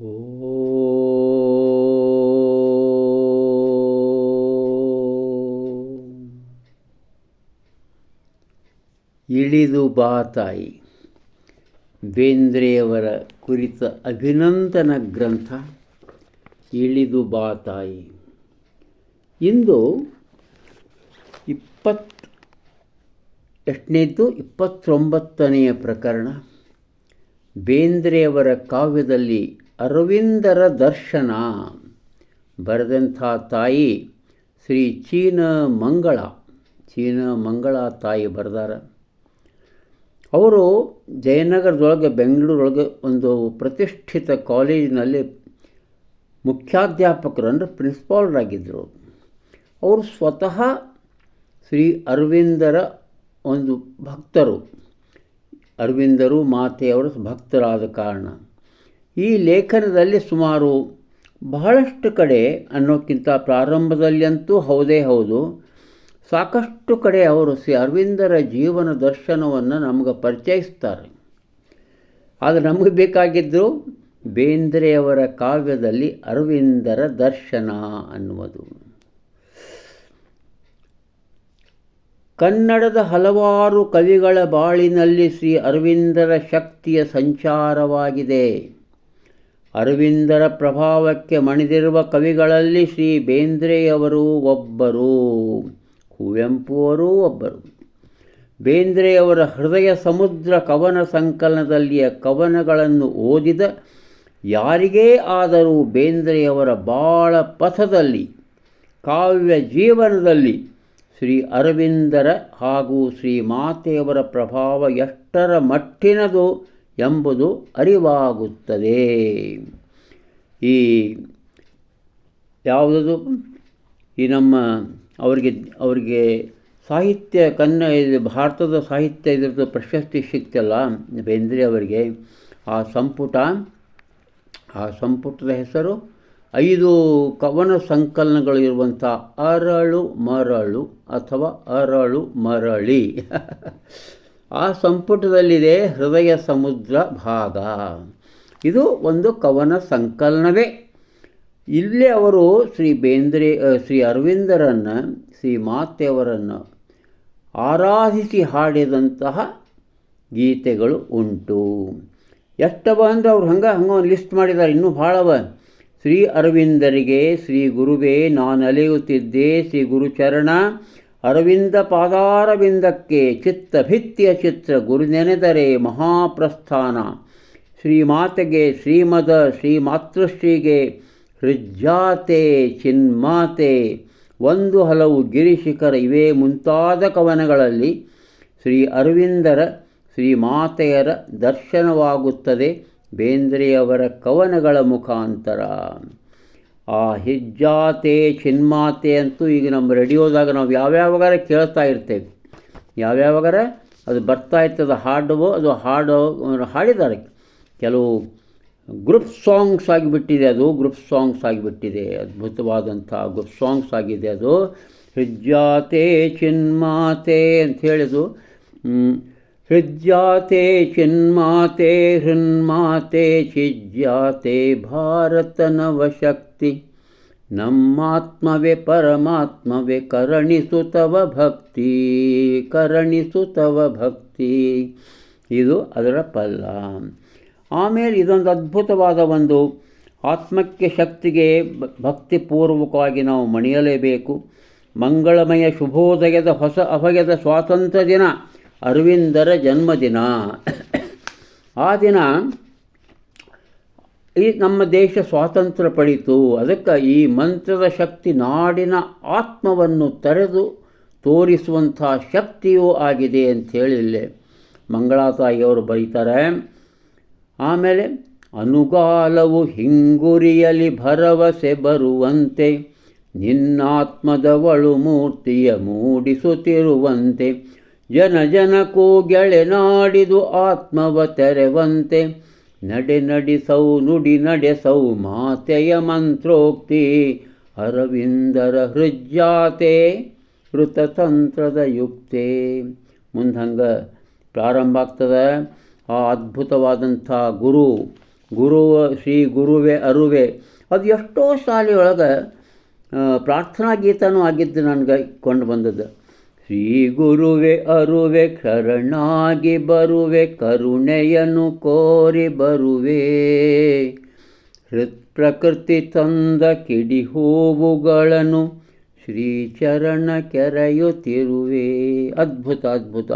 ಇಳಿದು ಬಾ ತಾಯಿ. ಬೇಂದ್ರೆಯವರ ಕುರಿತ ಅಭಿನಂದನ ಗ್ರಂಥ, ಇಳಿದು ಬಾ ತಾಯಿ. ಇಂದು ಇಪ್ಪತ್ತು ಎಷ್ಟನೇದ್ದು ಇಪ್ಪತ್ತೊಂಬತ್ತನೆಯ ಪ್ರಕರಣ. ಬೇಂದ್ರೆಯವರ ಕಾವ್ಯದಲ್ಲಿ ಅರವಿಂದರ ದರ್ಶನ. ಬರೆದಂಥ ತಾಯಿ ಶ್ರೀ ಚೀನ ಮಂಗಳ ಚೀನ ಮಂಗಳ ತಾಯಿ ಬರೆದಾರ. ಅವರು ಜಯನಗರದೊಳಗೆ, ಬೆಂಗಳೂರೊಳಗೆ ಒಂದು ಪ್ರತಿಷ್ಠಿತ ಕಾಲೇಜಿನಲ್ಲಿ ಮುಖ್ಯಾಧ್ಯಾಪಕರು ಅಂದರೆ ಪ್ರಿನ್ಸಿಪಾಲ್ರಾಗಿದ್ದರು ಅವರು ಸ್ವತಃ ಶ್ರೀ ಅರವಿಂದರ ಒಂದು ಭಕ್ತರು. ಅರವಿಂದರು ಮಾತೆಯವರು ಭಕ್ತರಾದ ಕಾರಣ. ಈ ಲೇಖನದಲ್ಲಿ ಸುಮಾರು ಬಹಳಷ್ಟು ಕಡೆ ಅನ್ನೋಕ್ಕಿಂತ ಪ್ರಾರಂಭದಲ್ಲಿಯಂತೂ ಹೌದೇ ಹೌದು. ಸಾಕಷ್ಟು ಕಡೆ ಅವರು ಶ್ರೀ ಅರವಿಂದರ ಜೀವನ ದರ್ಶನವನ್ನು ನಮಗೆ ಪರಿಚಯಿಸ್ತಾರೆ. ಆದರೆ ನಮಗೆ ಬೇಕಾಗಿದ್ದು ಬೇಂದ್ರೆಯವರ ಕಾವ್ಯದಲ್ಲಿ ಅರವಿಂದರ ದರ್ಶನ ಅನ್ನುವುದು. ಕನ್ನಡದ ಹಲವಾರು ಕವಿಗಳ ಬಾಳಿನಲ್ಲಿ ಶ್ರೀ ಅರವಿಂದರ ಶಕ್ತಿಯ ಸಂಚಾರವಾಗಿದೆ. ಅರವಿಂದರ ಪ್ರಭಾವಕ್ಕೆ ಮಣಿದಿರುವ ಕವಿಗಳಲ್ಲಿ ಶ್ರೀ ಬೇಂದ್ರೆಯವರು ಒಬ್ಬರು, ಕುವೆಂಪು ಅವರೂ ಒಬ್ಬರು. ಬೇಂದ್ರೆಯವರ ಹೃದಯ ಸಮುದ್ರ ಕವನ ಸಂಕಲನದಲ್ಲಿಯ ಕವನಗಳನ್ನು ಓದಿದ ಯಾರಿಗೇ ಆದರೂ ಬೇಂದ್ರೆಯವರ ಬಾಳ ಪಥದಲ್ಲಿ, ಕಾವ್ಯ ಜೀವನದಲ್ಲಿ ಶ್ರೀ ಅರವಿಂದರ ಹಾಗೂ ಶ್ರೀ ಮಾತೆಯವರ ಪ್ರಭಾವ ಎಷ್ಟರ ಮಟ್ಟಿನದು ಎಂಬುದು ಅರಿವಾಗುತ್ತದೆ. ಈ ಯಾವುದದು? ಈ ನಮ್ಮ ಅವರಿಗೆ ಅವರಿಗೆ ಸಾಹಿತ್ಯ, ಕನ್ನ ಭಾರತದ ಸಾಹಿತ್ಯ ಇದರದ್ದು ಪ್ರಶಸ್ತಿ ಸಿಕ್ತಲ್ಲ ಬೇಂದ್ರೆ ಅವರಿಗೆ. ಆ ಸಂಪುಟ, ಆ ಸಂಪುಟದ ಹೆಸರು ಐದು ಕವನ ಸಂಕಲನಗಳು ಇರುವಂಥ ಅರಳು ಮರಳು ಅಥವಾ ಅರಳು ಮರಳಿ. ಆ ಸಂಪುಟದಲ್ಲಿದೆ ಹೃದಯ ಸಮುದ್ರ ಭಾಗ. ಇದು ಒಂದು ಕವನ ಸಂಕಲನವೇ. ಇಲ್ಲಿ ಅವರು ಶ್ರೀ ಬೇಂದ್ರೆ ಶ್ರೀ ಅರವಿಂದರನ್ನು, ಶ್ರೀ ಮಾತೆಯವರನ್ನು ಆರಾಧಿಸಿ ಹಾಡಿದಂತಹ ಗೀತೆಗಳು ಉಂಟು. ಎಷ್ಟವ ಅಂದರೆ ಅವ್ರು ಹಂಗೆ ಹಂಗೆ ಒಂದು ಲಿಸ್ಟ್ ಮಾಡಿದ್ದಾರೆ ಇನ್ನೂ ಭಾಳವ. ಶ್ರೀ ಅರವಿಂದರಿಗೆ, ಶ್ರೀ ಗುರುವೇ ನಾನು ಅಲೆಯುತ್ತಿದ್ದೆ ಶ್ರೀ ಗುರುಚರಣ ಅರವಿಂದ ಪಾದಾರವಿಂದಕ್ಕೆ ಚಿತ್ತ ಭಿತ್ತಿಯ ಚಿತ್ರ ಗುರು ನೆನೆದರೆ ಮಹಾಪ್ರಸ್ಥಾನ. ಶ್ರೀಮಾತೆಗೆ ಶ್ರೀಮದ ಶ್ರೀ ಮಾತೃಶ್ರೀಗೆ ಹೃಜ್ಜಾತೆ ಚಿನ್ಮಾತೆ. ಒಂದು ಹಲವು ಗಿರಿಶಿಖರ ಇವೇ ಮುಂತಾದ ಕವನಗಳಲ್ಲಿ ಶ್ರೀ ಅರವಿಂದರ ಶ್ರೀಮಾತೆಯರ ದರ್ಶನವಾಗುತ್ತದೆ ಬೇಂದ್ರೆಯವರ ಕವನಗಳ ಮುಖಾಂತರ. ಆ ಹಿಜ್ಜಾತೆ ಚಿನ್ಮಾತೆ ಅಂತೂ ಈಗ ನಮ್ಮ ರೇಡಿಯೋದಾಗ ನಾವು ಯಾವ್ಯಾವಾಗಾರ ಕೇಳ್ತಾ ಇರ್ತೇವೆ. ಯಾವ್ಯಾವಾಗಾರ ಅದು ಬರ್ತಾ ಇರ್ತದೆ ಹಾಡು ಅದು ಹಾಡು ಹಾಡಿದ್ದಾರೆ. ಕೆಲವು ಗ್ರೂಪ್ ಸಾಂಗ್ಸ್ ಆಗಿಬಿಟ್ಟಿದೆ ಅದು, ಗ್ರೂಪ್ ಸಾಂಗ್ಸ್ ಆಗಿಬಿಟ್ಟಿದೆ, ಅದ್ಭುತವಾದಂಥ ಗ್ರೂಪ್ ಸಾಂಗ್ಸ್ ಆಗಿದೆ ಅದು. ಹಿಜ್ಜಾತೆ ಚಿನ್ಮಾತೆ ಅಂತ ಹೇಳಿದು ಹೃಜ್ಜಾತೆ ಚಿನ್ಮಾತೆ ಹೃನ್ಮಾತೆ ಚಿಜ್ಜಾತೆ ಭಾರತ ನವಶಕ್ತಿ ನಮ್ಮಾತ್ಮವೇ ಪರಮಾತ್ಮವೇ ಕರಣಿಸು ತವ ಭಕ್ತಿ ಕರಣಿಸು ತವ ಭಕ್ತಿ. ಇದು ಅದರ ಪಲ್ಲ ಆಮೇಲೆ ಇದೊಂದು ಅದ್ಭುತವಾದ ಒಂದು ಆತ್ಮಕ್ಕೆ ಶಕ್ತಿಗೆ ಭಕ್ತಿಪೂರ್ವಕವಾಗಿ ನಾವು ಮಣಿಯಲೇಬೇಕು. ಮಂಗಳಮಯ ಶುಭೋದಯದ ಹೊಸ ಅಭಯದ ಸ್ವಾತಂತ್ರ್ಯ ದಿನ, ಅರವಿಂದರ ಜನ್ಮದಿನ. ಆ ದಿನ ಈ ನಮ್ಮ ದೇಶ ಸ್ವಾತಂತ್ರ್ಯ ಪಡಿತು. ಅದಕ್ಕೆ ಈ ಮಂತ್ರದ ಶಕ್ತಿ ನಾಡಿನ ಆತ್ಮವನ್ನು ತೆರೆದು ತೋರಿಸುವಂಥ ಶಕ್ತಿಯೂ ಆಗಿದೆ ಅಂಥೇಳಿ ಇಲ್ಲೇ ಮಂಗಳಾತಾಯಿಯವರು ಬರೀತಾರೆ. ಆಮೇಲೆ, ಅನುಗಾಲವು ಹಿಂಗುರಿಯಲಿ ಭರವಸೆ ಬರುವಂತೆ, ನಿನ್ನಾತ್ಮದವಳು ಮೂರ್ತಿಯ ಮೂಡಿಸುತ್ತಿರುವಂತೆ, ಜನ ಜನಕ್ಕೂ ಗೆಳೆನಾಡಿದು ಆತ್ಮವ ತೆರೆವಂತೆ ನಡೆ ನಡಿಸೌ, ನುಡಿ ನಡೆಸೌ, ಮಾತೆಯ ಮಂತ್ರೋಕ್ತಿ, ಅರವಿಂದರ ಹೃಜ್ಜಾತೆ ಋತತಂತ್ರದ ಯುಕ್ತೆ. ಮುಂದಂಗೆ ಪ್ರಾರಂಭ ಆಗ್ತದೆ. ಆ ಅದ್ಭುತವಾದಂಥ ಗುರು ಗುರು ಶ್ರೀ ಗುರುವೆ ಅರುವೆ, ಅದು ಎಷ್ಟೋ ಶಾಲೆಯೊಳಗೆ ಪ್ರಾರ್ಥನಾ ಗೀತನೂ ಆಗಿದ್ದು ನನಗೆ ಕೊಂಡು ಬಂದದ್ದು. ಶ್ರೀ ಗುರುವೆ ಅರುವೆ ಶರಣಾಗಿ ಬರುವೆ, ಕರುಣೆಯನ್ನು ಕೋರಿ ಬರುವೆ. ಪ್ರಕೃತಿ ತಂದ ಕಿಡಿ ಹೂವುಗಳನ್ನು ಶ್ರೀಚರಣ ಕೆರೆಯುತ್ತಿರುವೆ. ಅದ್ಭುತ ಅದ್ಭುತ,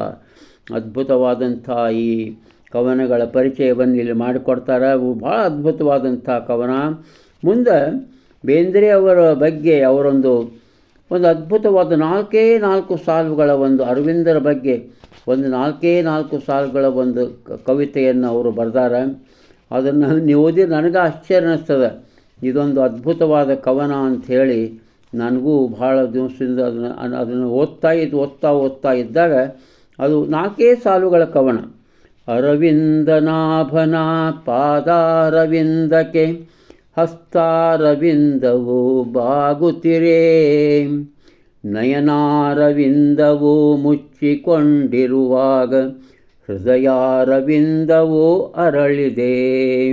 ಅದ್ಭುತವಾದಂಥ ಈ ಕವನಗಳ ಪರಿಚಯವನ್ನು ಇಲ್ಲಿ ಮಾಡಿಕೊಡ್ತಾರೆ. ಅವು ಭಾಳ ಅದ್ಭುತವಾದಂಥ ಕವನ. ಮುಂದೆ ಬೇಂದ್ರೆ ಅವರ ಬಗ್ಗೆ ಅವರೊಂದು ಒಂದು ಅದ್ಭುತವಾದ ನಾಲ್ಕೇ ನಾಲ್ಕು ಸಾಲುಗಳ ಒಂದು ಅರವಿಂದರ ಬಗ್ಗೆ, ಒಂದು ನಾಲ್ಕೇ ನಾಲ್ಕು ಸಾಲುಗಳ ಒಂದು ಕವಿತೆಯನ್ನು ಅವರು ಬರೆದಾರೆ. ಅದನ್ನು ನೀವು ಓದಿ ನನಗೆ ಆಶ್ಚರ್ಯ ಅನ್ನಿಸ್ತದೆ. ಇದೊಂದು ಅದ್ಭುತವಾದ ಕವನ ಅಂಥೇಳಿ ನನಗೂ ಭಾಳ ದಿವಸದಿಂದ ಅದನ್ನು ಅದನ್ನು ಓದ್ತಾ ಇದ್ದು ಓದ್ತಾ ಓದ್ತಾ ಇದ್ದಾಗ ಅದು ನಾಲ್ಕೇ ಸಾಲುಗಳ ಕವನ. ಅರವಿಂದನಾಭನ ಪಾದಾರವಿಂದಕ್ಕೆ ಹಸ್ತಾರವಿಂದವು ಬಾಗುತ್ತಿರೇ. ನಯನಾರವಿಂದವು ಮುಚ್ಚಿಕೊಂಡಿರುವಾಗ ಹೃದಯಾರವಿಂದವು ಅರಳಿದೆ.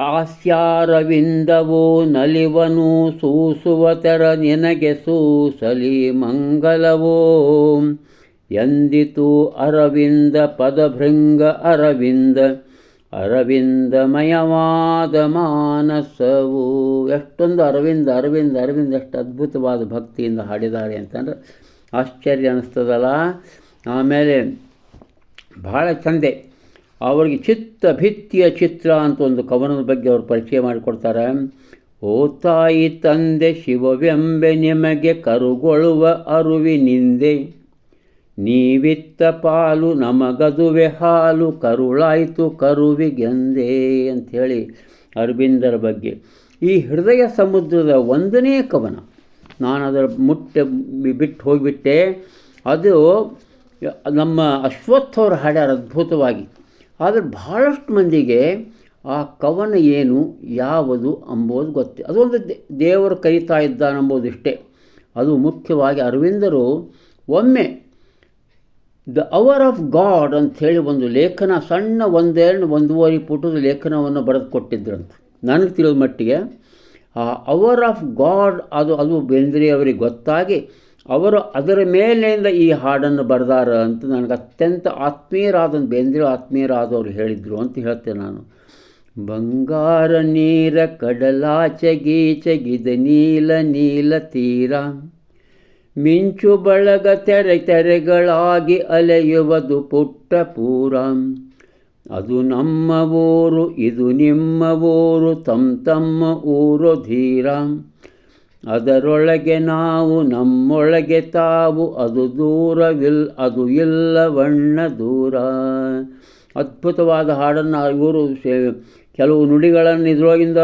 ಆಸ್ಯಾರವಿಂದವು ನಲಿವನು ಸೂಸುವ ತೆರ ನಿನಗೆ ಸೂಸಲಿ ಮಂಗಲವೋ. ಎಂದಿತು ಅರವಿಂದ ಪದಭೃಂಗ ಅರವಿಂದ ಅರವಿಂದಮಯವಾದ ಮಾನಸವು ಎಷ್ಟೊಂದು ಅರವಿಂದ ಅರವಿಂದ ಅರವಿಂದ, ಎಷ್ಟು ಅದ್ಭುತವಾದ ಭಕ್ತಿಯಿಂದ ಹಾಡಿದ್ದಾರೆ ಅಂತಂದ್ರೆ ಆಶ್ಚರ್ಯ ಅನ್ನಿಸ್ತದಲ್ಲ ಆಮೇಲೆ ಭಾಳ ಚಂದೆ. ಅವರಿಗೆ ಚಿತ್ತ ಭಿತ್ತಿಯ ಚಿತ್ರ ಅಂತ ಒಂದು ಕವನದ ಬಗ್ಗೆ ಅವರು ಪರಿಚಯ ಮಾಡಿಕೊಡ್ತಾರೆ. ಓ ತಾಯಿ ತಂದೆ ಶಿವವೆಂಬೆ ನಿಮಗೆ ಕರುಗೊಳ್ಳುವ ಅರುವಿನಿಂದೆ ನೀವಿತ್ತ ಪಾಲು ನಮಗದುವೆ ಹಾಲು, ಕರುಳಾಯಿತು ಕರುವಿಗೆಂದೇ ಅಂಥೇಳಿ ಅರವಿಂದರ ಬಗ್ಗೆ. ಈ ಹೃದಯ ಸಮುದ್ರದ ಒಂದನೇ ಕವನ. ನಾನು ಅದರ ಮುಟ್ಟೆ ಬಿಟ್ಟು ಹೋಗಿಬಿಟ್ಟೆ. ಅದು ನಮ್ಮ ಅಶ್ವತ್ಥವ್ರು ಹಾಡ್ಯಾರ ಅದ್ಭುತವಾಗಿ ಆದರೆ ಭಾಳಷ್ಟು ಮಂದಿಗೆ ಆ ಕವನ ಏನು, ಯಾವುದು ಅಂಬೋದು ಗೊತ್ತೇ. ಅದೊಂದು ದೇವರು ಕರೀತಾ ಇದ್ದಾನೆಂಬುದಿಷ್ಟೇ. ಅದು ಮುಖ್ಯವಾಗಿ ಅರವಿಂದರು ಒಮ್ಮೆ ದ ಅವರ್ ಆಫ್ ಗಾಡ್ ಅಂಥೇಳಿ ಒಂದು ಲೇಖನ, ಸಣ್ಣ ಒಂದೆರಡು, ಒಂದೂವರೆ ಪುಟದ ಲೇಖನವನ್ನು ಬರೆದು ಕೊಟ್ಟಿದ್ರಂತ ನನಗೆ ತಿಳಿದ ಮಟ್ಟಿಗೆ, ಆ ಅವರ್ ಆಫ್ ಗಾಡ್ ಅದು ಅದು ಬೇಂದ್ರೆ ಅವರಿಗೆ ಗೊತ್ತಾಗಿ ಅವರು ಅದರ ಮೇಲಿಂದ ಈ ಹಾಡನ್ನು ಬರೆದಾರ ಅಂತ ನನಗೆ ಅತ್ಯಂತ ಆತ್ಮೀಯರಾದ ಬೇಂದ್ರೆ ಆತ್ಮೀಯರಾದವರು ಹೇಳಿದರು ಅಂತ ಹೇಳ್ತೇನೆ ನಾನು. ಬಂಗಾರ ನೀರ ಕಡಲಾಚಗೀಚಗಿದ ನೀಲ ನೀಲ ತೀರ. ಮಿಂಚು ಬಳಗ ತೆರೆ ತೆರೆಗಳಾಗಿ ಅಲೆಯುವುದು ಪುಟ್ಟ ಪೂರ. ಅದು ನಮ್ಮ ಊರು, ಇದು ನಿಮ್ಮ ಊರು ತಮ್ಮ ತಮ್ಮ ಊರು ಧೀರ. ಅದರೊಳಗೆ ನಾವು, ನಮ್ಮೊಳಗೆ ತಾವು, ಅದು ದೂರವಿಲ್, ಅದು ಇಲ್ಲವಣ್ಣ ದೂರ. ಅದ್ಭುತವಾದ ಹಾಡನ್ನು ಇವರು ಕೆಲವು ನುಡಿಗಳನ್ನು ಇದ್ರೊಳಗಿಂದ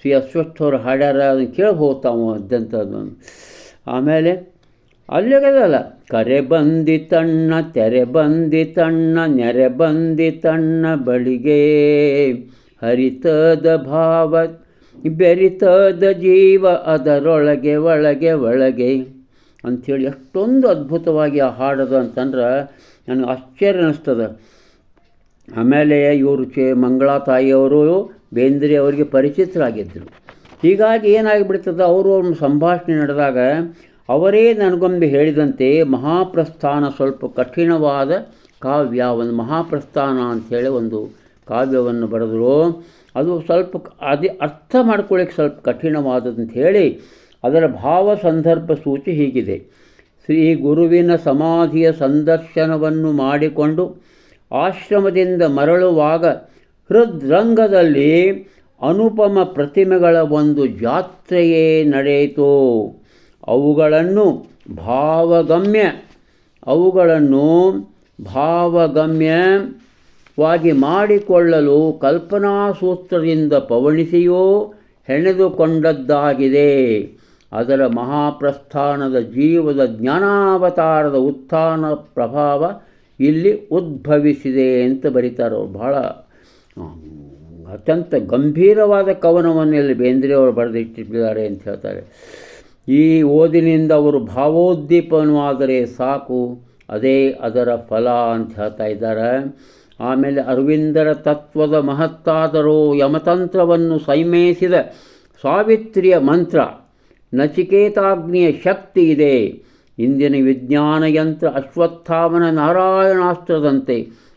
ಶ್ರೀ ಅಶ್ವತ್ಥವ್ರು ಹಾಡ್ಯಾರ ಅದನ್ನು ಕೇಳಿ ತಾವು ಅದಂಥದ್ದು ಆಮೇಲೆ ಅಲ್ಲಿಗದಲ್ಲ, ಕರೆ ಬಂದಿ ತಣ್ಣ, ತೆರೆ ಬಂದಿ ತಣ್ಣ, ನೆರೆ ಬಂದಿ ತಣ್ಣ ಬಳಿಗೆ ಹರಿತದ ಭಾವ, ಬೆರಿತದ ಜೀವ ಅದರೊಳಗೆ ಒಳಗೆ ಒಳಗೆ ಅಂಥೇಳಿ ಎಷ್ಟೊಂದು ಅದ್ಭುತವಾಗಿ ಆ ಹಾಡೋದು ಅಂತಂದ್ರೆ ನನಗೆ ಆಶ್ಚರ್ಯ ಅನ್ನಿಸ್ತದೆ. ಆಮೇಲೆ ಇವರು ಚೇ ಮಂಗಳಾ ತಾಯಿಯವರು ಬೇಂದ್ರೆ ಅವರಿಗೆ ಪರಿಚಿತರಾಗಿದ್ದರು. ಹೀಗಾಗಿ ಏನಾಗಿಬಿಡ್ತದೆ, ಅವರು ಅವ್ರ ಸಂಭಾಷಣೆ ನಡೆದಾಗ ಅವರೇ ನನಗೊಂದು ಹೇಳಿದಂತೆ ಮಹಾಪ್ರಸ್ಥಾನ ಸ್ವಲ್ಪ ಕಠಿಣವಾದ ಕಾವ್ಯ, ಒಂದು ಮಹಾಪ್ರಸ್ಥಾನ ಅಂಥೇಳಿ ಒಂದು ಕಾವ್ಯವನ್ನು ಬರೆದರು. ಅದು ಸ್ವಲ್ಪ ಅದೇ ಅರ್ಥ ಮಾಡ್ಕೊಳ್ಳಿಕ್ಕೆ ಸ್ವಲ್ಪ ಕಠಿಣವಾದದಂತ ಹೇಳಿ ಅದರ ಭಾವ ಸಂದರ್ಭ ಸೂಚಿ ಹೀಗಿದೆ. ಶ್ರೀ ಗುರುವಿನ ಸಮಾಧಿಯ ಸಂದರ್ಶನವನ್ನು ಮಾಡಿಕೊಂಡು ಆಶ್ರಮದಿಂದ ಮರಳುವಾಗ ಹೃದ್ರಂಗದಲ್ಲಿ ಅನುಪಮ ಪ್ರತಿಮೆಗಳ ಒಂದು ಜಾತ್ರೆಯೇ ನಡೆಯಿತು. ಅವುಗಳನ್ನು ಭಾವಗಮ್ಯ, ಅವುಗಳನ್ನು ಭಾವಗಮ್ಯವಾಗಿ ಮಾಡಿಕೊಳ್ಳಲು ಕಲ್ಪನಾ ಸೂತ್ರದಿಂದ ಪವಣಿಸಿಯೋ ಹೆಣೆದುಕೊಂಡದ್ದಾಗಿದೆ. ಅದರ ಮಹಾಪ್ರಸ್ಥಾನದ ಜೀವದ ಜ್ಞಾನಾವತಾರದ ಉತ್ಥಾನ ಪ್ರಭಾವ ಇಲ್ಲಿ ಉದ್ಭವಿಸಿದೆ ಅಂತ ಬರೀತಾರೆ. ಭಾಳ ಅತ್ಯಂತ ಗಂಭೀರವಾದ ಕವನವನ್ನು ಇಲ್ಲಿ ಬೇಂದ್ರೆಯವರು ಬರೆದಿಟ್ಟಿದ್ದಾರೆ ಅಂತ ಹೇಳ್ತಾರೆ. ಈ ಓದಿನಿಂದ ಅವರು ಭಾವೋದ್ದೀಪನವಾದರೆ ಸಾಕು, ಅದೇ ಅದರ ಫಲ ಅಂತ ಹೇಳ್ತಾ ಇದ್ದಾರೆ. ಆಮೇಲೆ ಅರವಿಂದರ ತತ್ವದ ಮಹತ್ತಾದರೂ ಯಮತಂತ್ರವನ್ನು ಸೈಮೇಸಿದ ಸಾವಿತ್ರಿಯ ಮಂತ್ರ, ನಚಿಕೇತಾಗ್ನಿಯ ಶಕ್ತಿ ಇದೆ. ಇಂದಿನ ವಿಜ್ಞಾನ ಯಂತ್ರ ಅಶ್ವತ್ಥಾಮನ ನಾರಾಯಣಾಸ್ತ್ರದಂತೆ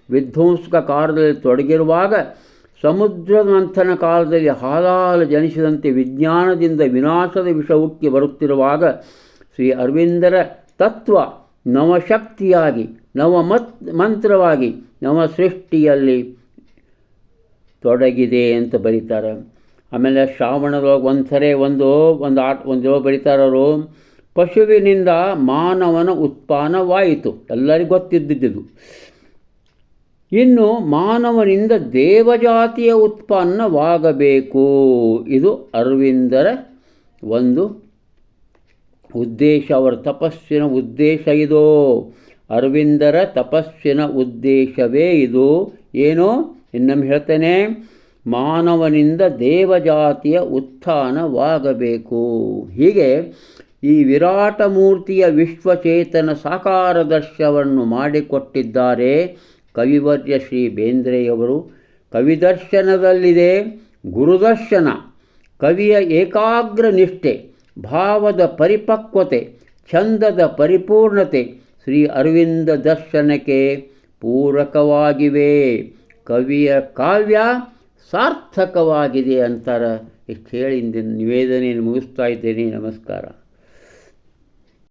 ವಿಧ್ವಂಸಕ ಕಾರ್ಯದಲ್ಲಿ ತೊಡಗಿರುವಾಗ ಸಮುದ್ರದ ಮಂಥನ ಕಾಲದಲ್ಲಿ ಹಾಲಾಲು ಜನಿಸಿದಂತೆ ವಿಜ್ಞಾನದಿಂದ ವಿನಾಶದ ವಿಷ ಉಕ್ಕಿ ಬರುತ್ತಿರುವಾಗ ಶ್ರೀ ಅರವಿಂದರ ತತ್ವ ನವಶಕ್ತಿಯಾಗಿ, ನವ ಮತ್, ಮಂತ್ರವಾಗಿ ನವ ಸೃಷ್ಟಿಯಲ್ಲಿ ತೊಡಗಿದೆ ಅಂತ ಬರೀತಾರೆ. ಆಮೇಲೆ ಶ್ರಾವಣದೊಳಗೆ ಒಂದು ಸರಿ ಒಂದು ಒಂದು ಆಟ ಒಂದು ಬರೀತಾರವರು ಪಶುವಿನಿಂದ ಮಾನವನ ಉತ್ಪಾನವಾಯಿತು. ಎಲ್ಲರಿಗೂ ಗೊತ್ತಿದ್ದಿದ್ದು ಇನ್ನು ಮಾನವನಿಂದ ದೇವಜಾತಿಯ ಉತ್ಪನ್ನವಾಗಬೇಕು. ಇದು ಅರವಿಂದರ ಒಂದು ಉದ್ದೇಶ, ಅವರ ತಪಸ್ಸಿನ ಉದ್ದೇಶ ಇದು. ಅರವಿಂದರ ತಪಸ್ಸಿನ ಉದ್ದೇಶವೇ ಇದು. ಏನು? ಇನ್ನೊಮ್ಮೆ ಹೇಳ್ತೇನೆ, ಮಾನವನಿಂದ ದೇವಜಾತಿಯ ಉತ್ಥಾನವಾಗಬೇಕು. ಹೀಗೆ ಈ ವಿರಾಟ ಮೂರ್ತಿಯ ವಿಶ್ವಚೇತನ ಸಾಕಾರ ದರ್ಶವನ್ನು ಮಾಡಿಕೊಟ್ಟಿದ್ದಾರೆ. ಕವಿವರ್ಯ ಶ್ರೀ ಬೇಂದ್ರೆಯವರು ಕವಿದರ್ಶನದಲ್ಲಿದೆ ಗುರುದರ್ಶನ, ಕವಿಯ ಏಕಾಗ್ರ ನಿಷ್ಠೆ, ಭಾವದ ಪರಿಪಕ್ವತೆ, ಛಂದದ ಪರಿಪೂರ್ಣತೆ, ಶ್ರೀ ಅರವಿಂದ ದರ್ಶನಕ್ಕೆ ಪೂರಕವಾಗಿವೆ. ಕವಿಯ ಕಾವ್ಯ ಸಾರ್ಥಕವಾಗಿದೆ ಅಂತಾರೆ. ಇಷ್ಟು ಹೇಳಿ ನಿವೇದನೆಯನ್ನು ಮುಗಿಸ್ತಾ ಇದ್ದೇನೆ. ನಮಸ್ಕಾರ.